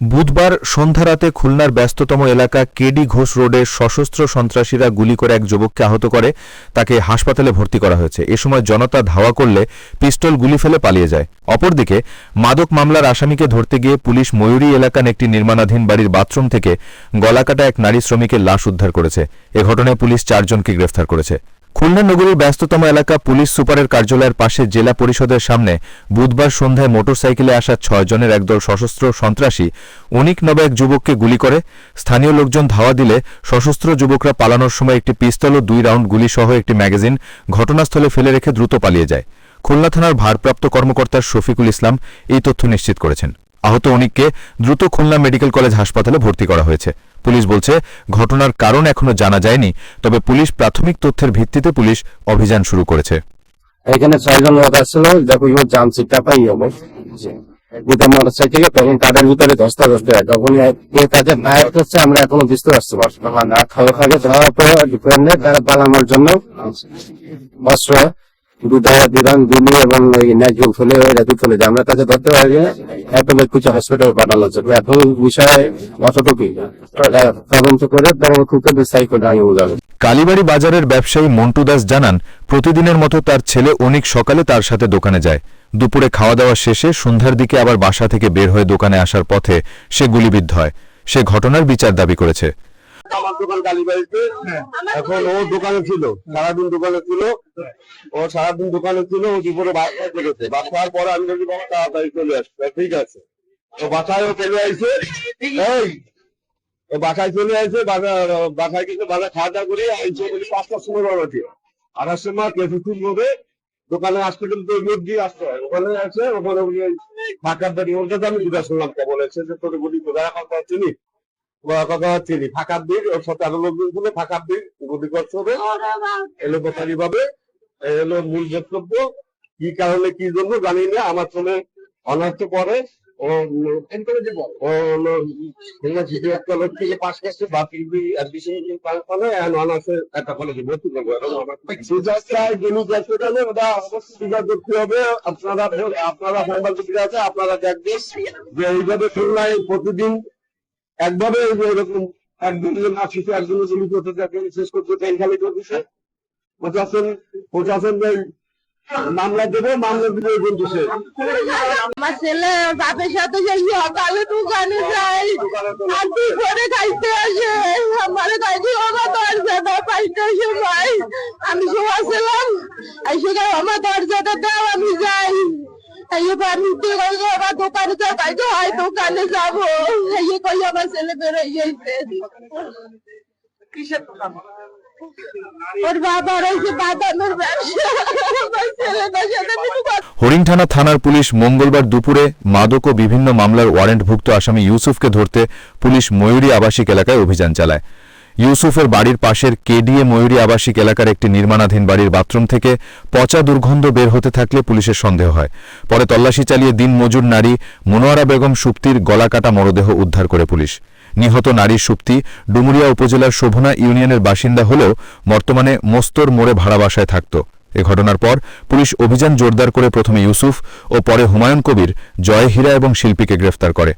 বুধবার সন্ধ্যারাতে খুলনার ব্যস্ততম এলাকা কেডি ঘোষ রোডে সশস্ত্র সন্ত্রাসীরা গুলি করে এক যুবককে আহত করে। তাকে হাসপাতালে ভর্তি করা হয়েছে। এ সময় জনতা ধাওয়া করলে পিস্তল গুলি ফেলে পালিয়ে যায়। অপরদিকে মাদক মামলার আসামিকে ধরতে গিয়ে পুলিশ ময়ূরী এলাকার একটি নির্মাণাধীন বাড়ির বাথরুম থেকে গলাকাটা এক নারী শ্রমিকের লাশ উদ্ধার করেছে। এ ঘটনায় পুলিশ চারজনকে গ্রেফতার করেছে। খুলনা নগরীর ব্যস্ততম এলাকা পুলিশ সুপারের কার্যালয়ের পাশে জেলা পরিষদের সামনে বুধবার সন্ধ্যায় মোটরসাইকেলে আসা ছয় জনের একদল সশস্ত্র সন্ত্রাসী অনিক নবে এক যুবককে গুলি করে। স্থানীয় লোকজন ধাওয়া দিলে সশস্ত্র যুবকরা পালানোর সময় একটি পিস্তল ও দুই রাউন্ড গুলিসহ একটি ম্যাগাজিন ঘটনাস্থলে ফেলে রেখে দ্রুত পালিয়ে যায়। খুলনা থানার ভারপ্রাপ্ত কর্মকর্তা শফিকুল ইসলাম এই তথ্য নিশ্চিত করেছেন। আহত অনিককে দ্রুত খুলনা মেডিকেল কলেজ হাসপাতালে ভর্তি করা হয়েছে। পুলিশ বলছে, ঘটনার কারণ এখনও জানা যায়নি, তবে পুলিশ প্রাথমিক তথ্যের ভিত্তিতে পুলিশ অভিযান শুরু করেছে। এখানে ছয়জন লোক আসছিল, দেখো ইও জানছি টাপাই হব যেটা মোটরসাইকেলে, তখন তাদের ভিতরে ধস্তে হয়। তখন এ তাদের নায়ক হচ্ছে, আমরা এখনও বুঝতে পারছি না। খাওয়া খাগে ধরার পর ডিপেন্ডে তারা পালানোর জন্য অস্ত্র কালীবাড়ি বাজারের ব্যবসায়ী মন্টু দাস জানান, প্রতিদিনের মতো তার ছেলে অনেক সকালে তার সাথে দোকানে যায়। দুপুরে খাওয়া দাওয়া শেষে সন্ধ্যার দিকে আবার বাসা থেকে বের হয়ে দোকানে আসার পথে সে গুলিবিদ্ধ হয়। সে ঘটনার বিচার দাবি করেছে। আমার দোকান কালীবাড়িতে এখন ও দোকানে ছিল সারাদিন দোকানে ছিল। ও সারাদিন দোকানে ছিল ও দুপুরে বাসায় চলেছে বাসার পরে আমি যদি বাবা তাড়াতাড়ি চলে আসবে ঠিক আছে। ও বাসায় ও চলে আসছে এই ও বাসায় চলে আসছে বাসায় কিন্তু বাসায় খাওয়া দাওয়া করে আইসে বলি পাঁচটার সময় রওনা দিয়ে আসার সময় কিছুক্ষণ হবে দোকানে আসতে কিন্তু লোক দিয়ে আসতে হয়। ওখানে আছে ওখানে ফাঁকার দাঁড়িয়ে ওর কাছে আমি জিজ্ঞাসা করলাম বলেছে যে তোর গুলি কোথায় রাখা চিনি কথা দিক ওর সাথে আরও হবে বেকারি ভাবে এলো মূল বক্তব্য কি কারণে কি জন্য জানি না আমার ছেলে অনার্থ পরে ও থেকে করছে অ্যাডমিশন অনার্সে একটা কলেজে ভর্তি করব ওটা করতে হবে আপনারা আপনারা সাংবাদিক আছে আপনারা দেখবেন যে এইভাবে প্রতিদিন একভাবে এরকম একজনের করতে থাকে শেষ করতে ট্রেন খালি করতেছে প্রশাসন প্রশাসন মামলা দেবে, মামলা আমার ছেলে বাপের সাথে সেই সকালে দোকানে খাইতে আসে, আমার খাইতে আমার দরজাটা পাইতে সময় আমি শোয়াছিলাম আর সেখানে আমার দরজাটা আমি যাই। দোকানে হয় দোকানে যাব। আমার ছেলে বেরোয় কথা হরিণথানা থানার পুলিশ মঙ্গলবার দুপুরে মাদক ও বিভিন্ন মামলার ওয়ারেন্টভুক্ত আসামি ইউসুফকে ধরতে পুলিশ ময়ূরী আবাসিক এলাকায় অভিযান চালায়। ইউসুফের বাড়ির পাশের কেডিএ ময়ূরী আবাসিক এলাকার একটি নির্মাণাধীন বাড়ির বাথরুম থেকে পচা দুর্গন্ধ বের হতে থাকলে পুলিশের সন্দেহ হয়। পরে তল্লাশি চালিয়ে দিন মজুর নারী মনোয়ারা বেগম সুপ্তির গলাকাটা মরদেহ উদ্ধার করে পুলিশ। নিহত নারীর সুপ্তি ডুমুরিয়া উপজেলার শোভনা ইউনিয়নের বাসিন্দা হলেও বর্তমানে মোস্তর মোড়ে ভাড়া বাসায় থাকত। এ ঘটনার পর পুলিশ অভিযান জোরদার করে প্রথমে ইউসুফ ও পরে হুমায়ুন কবির, জয় হীরা এবং শিল্পীকে গ্রেফতার করে।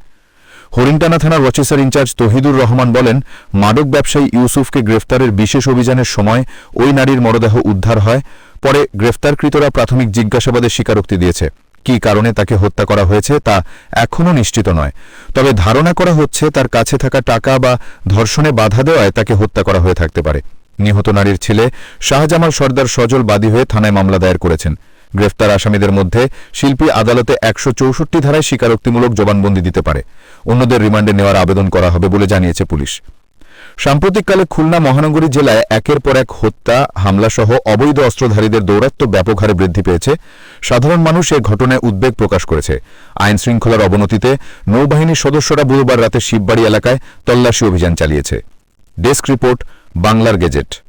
হরিণটানা থানার রচেসার ইনচার্জ তহিদুর রহমান বলেন, মাদক ব্যবসায়ী ইউসুফকে গ্রেফতারের বিশেষ অভিযানের সময় ওই নারীর মরদেহ উদ্ধার হয়, পরে গ্রেফতারকৃতরা প্রাথমিক জিজ্ঞাসাবাদে স্বীকারোক্তি দিয়েছে। কী কারণে তাকে হত্যা করা হয়েছে তা এখনও নিশ্চিত নয়। তবে ধারণা করা হচ্ছে তার কাছে থাকা টাকা বা ধর্ষণে বাধা দেওয়ায় তাকে হত্যা করা হয়ে থাকতে পারে। নিহত নারীর ছেলে শাহজামাল সর্দার সজল বাদী হয়ে থানায় মামলা দায়ের করেছেন। গ্রেফতার আসামিদের মধ্যে শিল্পী আদালতে একশো চৌষট্টি ধারায় স্বীকারোক্তিমূলক জবানবন্দি দিতে পারে। অন্যদের রিমান্ডে নেওয়ার আবেদন করা হবে বলে জানিয়েছে পুলিশ। সাম্প্রতিককালে খুলনা মহানগরী জেলায় একের পর এক হত্যা, হামলাসহ অবৈধ অস্ত্রধারীদের দৌরাত্ম্য ব্যাপক হারে বৃদ্ধি পেয়েছে। সাধারণ মানুষ এ ঘটনায় উদ্বেগ প্রকাশ করেছে। আইন শৃঙ্খলার অবনতিতে নৌবাহিনীর সদস্যরা বুধবার রাতে শিববাড়ি এলাকায় তল্লাশি অভিযান চালিয়েছে। ডেস্ক রিপোর্ট, বাংলার গেজেট।